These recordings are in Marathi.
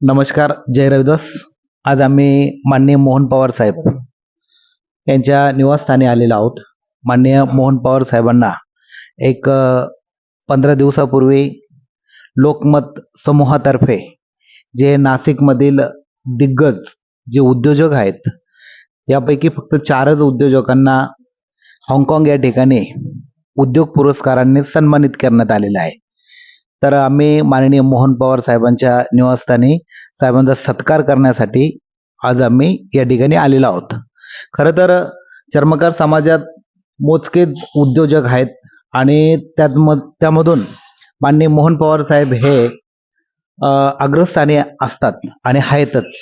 नमस्कार जय रविदास. आज आम्ही माननीय मोहन पवार साहेब यांच्या निवासस्थानी आलेलो आहोत. माननीय मोहन पवार साहेबांना एक पंधरा दिवसापूर्वी लोकमत समूहातर्फे जे नाशिकमधील दिग्गज जे उद्योजक आहेत यापैकी फक्त चारच उद्योजकांना हाँगकाँग या ठिकाणी उद्योग पुरस्कारांनी सन्मानित करण्यात आलेलं आहे. तर आम्ही माननीय मोहन पवार साहेबांच्या निवासस्थानी साहेबांचा सत्कार करण्यासाठी आज आम्ही या ठिकाणी आलेलो आहोत. खरं तर चर्मकार समाजात मोजकेच उद्योजक आहेत आणि त्यात म त्यामधून माननीय मोहन पवार साहेब हे अग्रस्थानी असतात आणि आहेतच.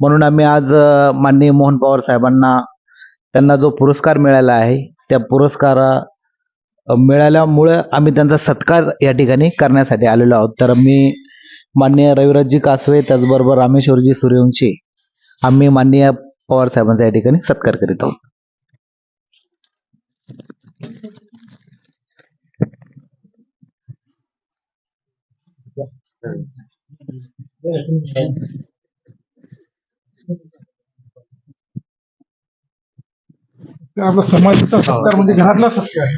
म्हणून आम्ही आज माननीय मोहन पवार साहेबांना त्यांना जो पुरस्कार मिळाला आहे त्या पुरस्कारा मिळाल्यामुळे आम्ही त्यांचा सत्कार या ठिकाणी करण्यासाठी आलेलो आहोत. तर मी माननीय रविराजजी कासवे त्याचबरोबर रामेश्वरजी सूर्यवंशी आम्ही माननीय पवार साहेबांचा या ठिकाणी सत्कार करीत आहोत. आपला समाजाचा सत्कार म्हणजे घरातला सत्कार.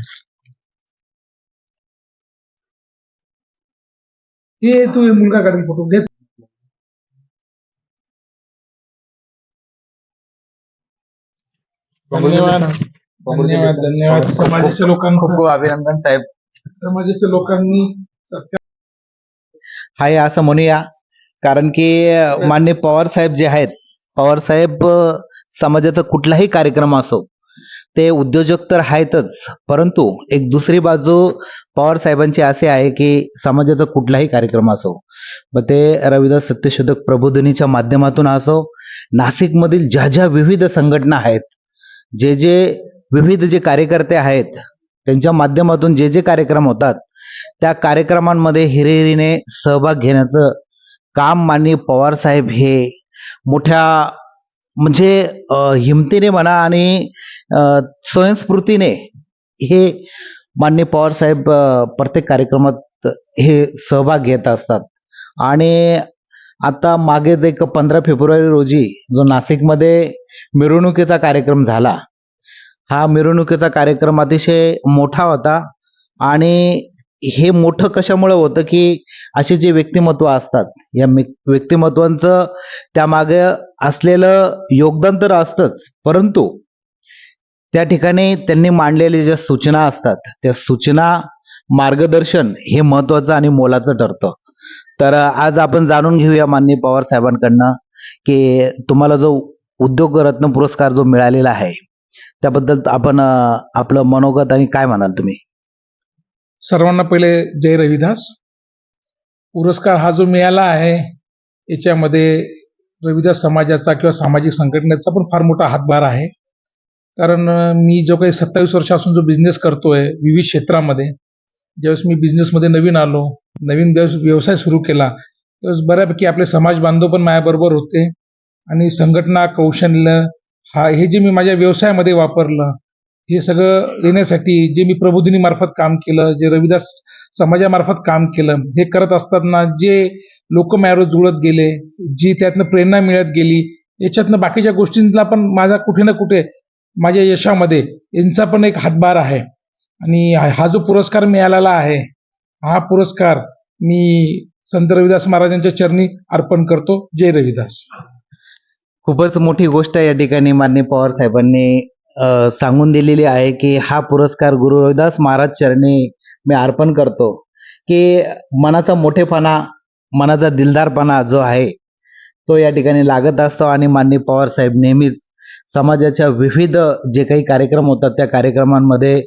हे तू मुलगा काढून फोटो घे. धन्यवाद. धन्यवाद. धन्यवाद. समाजाच्या लोकांना खूप खूप अभिनंदन साहेब. समाजाच्या लोकांनी हाय असं म्हणूया. कारण की अ, माननीय पवार साहेब जे आहेत पवार साहेब अ, समाजाचा कुठलाही कार्यक्रम असो ते उद्योजक तर आहेतच. परंतु एक दुसरी बाजू पवार साहेबांची असे आहे की समाजाचा कुठलाही कार्यक्रम असो मग ते रविदास सत्यशोधक प्रबोधिनीच्या माध्यमातून असो नाशिकमधील ज्या ज्या विविध संघटना आहेत जे जे विविध जे कार्यकर्ते आहेत त्यांच्या माध्यमातून जे जे कार्यक्रम होतात त्या कार्यक्रमांमध्ये हिरेहिरीने सहभाग घेण्याचं काम माननीय पवार साहेब हे मोठ्या म्हणजे हिमतीने म्हणा आणि स्वयंस्फूर्तीने हे माननीय पवारसाहेब प्रत्येक कार्यक्रमात हे सहभाग घेत असतात. आणि आता मागेच एक पंधरा फेब्रुवारी रोजी जो नाशिकमध्ये मिरवणुकीचा कार्यक्रम झाला हा मिरवणुकीचा कार्यक्रम अतिशय मोठा होता आणि हे मोठं कशामुळे होतं की असे जे व्यक्तिमत्व असतात या व्यक्तिमत्वांचं त्यामागे असलेलं योगदान तर असतंच परंतु त्या ठिकाणी त्यांनी मांडलेल्या ज्या सूचना असतात त्या सूचना मार्गदर्शन हे महत्वाचं आणि मोलाचं ठरतं. तर आज आपण जाणून घेऊया माननीय पवार साहेबांकडनं की तुम्हाला जो उद्योग रत्न पुरस्कार जो मिळालेला आहे त्याबद्दल आपण आपलं मनोगत आणि काय म्हणाल तुम्ही? सर्वांना पहिले जय रविदास. पुरस्कार हा जो मिळाला आहे याच्यामध्ये रविदास समाजाचा किंवा सामाजिक संघटनेचा पण फार मोठा हातभार आहे. कारण मी जो काही सत्तावीस वर्षापासून जो बिझनेस करतोय विविध क्षेत्रामध्ये ज्यावेळेस मी बिझनेसमध्ये नवीन आलो नवीन व्यवसाय सुरू केला त्यावेळेस बऱ्यापैकी आपले समाज बांधव पण माझ्याबरोबर होते. आणि संघटना कौशल्य हा हे जे मी माझ्या व्यवसायामध्ये वापरलं हे सगळं येण्यासाठी जे मी प्रबोधिनीमार्फत काम केलं जे रविदास समाजामार्फत काम केलं हे करत असताना जे लोक माझ्यावर जुळत गेले जी त्यातनं प्रेरणा मिळत गेली याच्यातनं बाकीच्या गोष्टींचा पण माझा कुठे ना कुठे माझ्या यशामध्ये यांचा पण एक हातभार आहे. आणि हा जो पुरस्कार मिळालेला आहे हा पुरस्कार मी संत रविदास महाराजांच्या चरणी अर्पण करतो. जय रविदास. खूपच मोठी गोष्ट या ठिकाणी मान्य पवार साहेबांनी सांगून दिलेली आहे की हा पुरस्कार गुरु रविदास महाराज चरणी मी अर्पण करतो. की मनाचा मोठेपणा मनाचा दिलदारपणा जो आहे तो या ठिकाणी लागत असतो. आणि माननीय पवार साहेब नेहमीच समाजाच्या विविध जे काही कार्यक्रम होतात त्या कार्यक्रमांमध्ये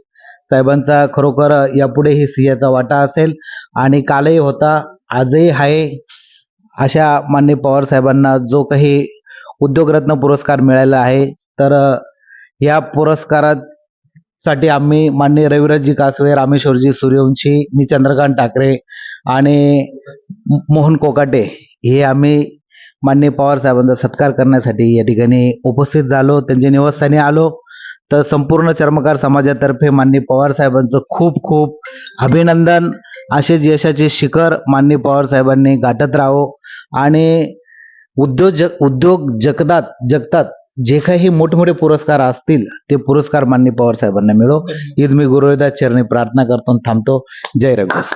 साहेबांचा खरोखर यापुढेही सिंहाचा वाटा असेल. आणि कालही होता आजही आहे अशा माननीय पवार साहेबांना जो काही उद्योगरत्न पुरस्कार मिळाला आहे तर या पुरस्कारासाठी आम्ही माननीय रविराजजी कासवे रामेश्वरजी सूर्यवंशी मी चंद्रकांत ठाकरे आणि मोहन कोकाटे हे आम्ही माननीय पवार साहेबांचा सत्कार करण्यासाठी या ठिकाणी उपस्थित झालो त्यांच्या निवासस्थानी आलो. तर संपूर्ण चर्मकार समाजातर्फे माननीय पवार साहेबांचं खूप खूप अभिनंदन. असेच यशाचे शिखर माननीय पवार साहेबांनी गाठत राहो. आणि उद्योजक उद्योग जगतात जगतात जे काही मोठमोठे पुरस्कार असतील ते पुरस्कार माननीय पवार साहेबांना मिळो. हीच मी गुरुदास चरणी प्रार्थना करतो थांबतो. जय रविदास.